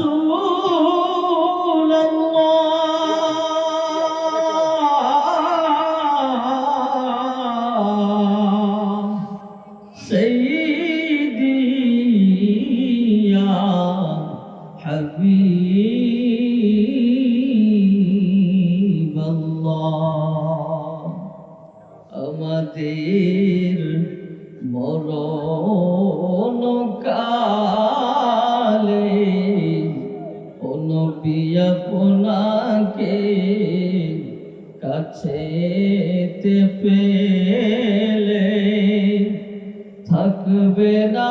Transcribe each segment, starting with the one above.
رسول الله سيدي يا حبيب الله أمدير مرونك নবী আপনাকে কাছেতে পেলে থাকবে না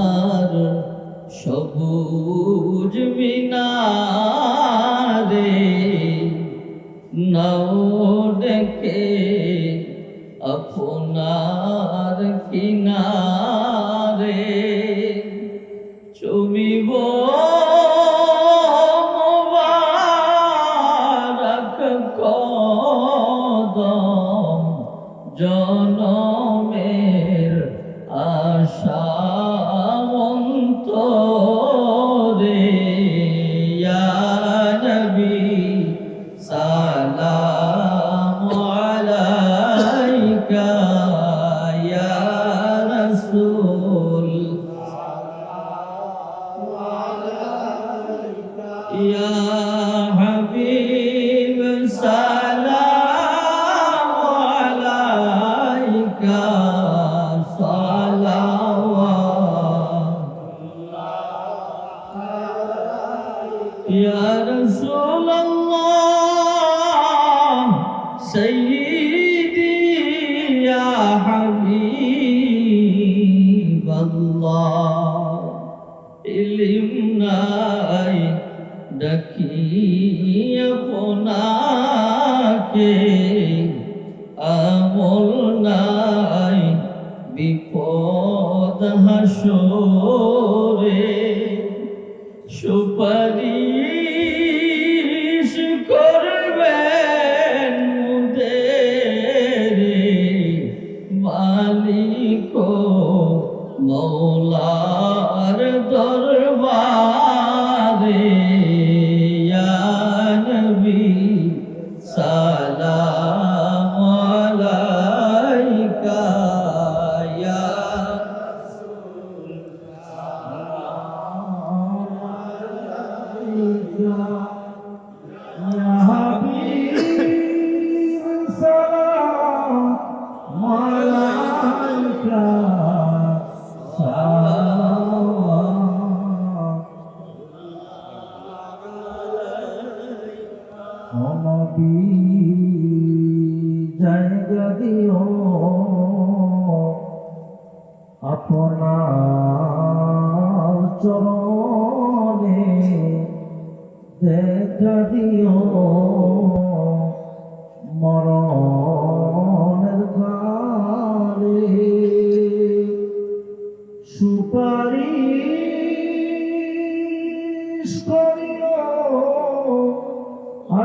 জনমের আশা। রাসূলুল্লাহ সাইয়্যিদি ইয়া হাবিবাল্লাহ ইলিম নাই ডাকি আপনাকে হাসরে সুপারিশ আপনার চরণে দেখা দিও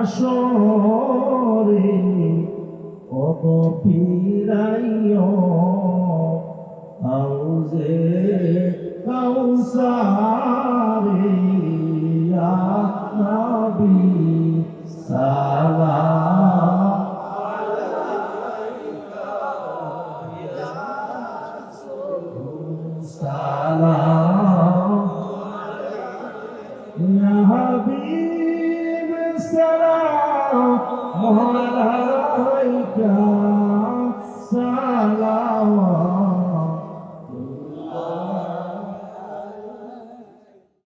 আসরে অব পিরাইও আউজে মালাইকা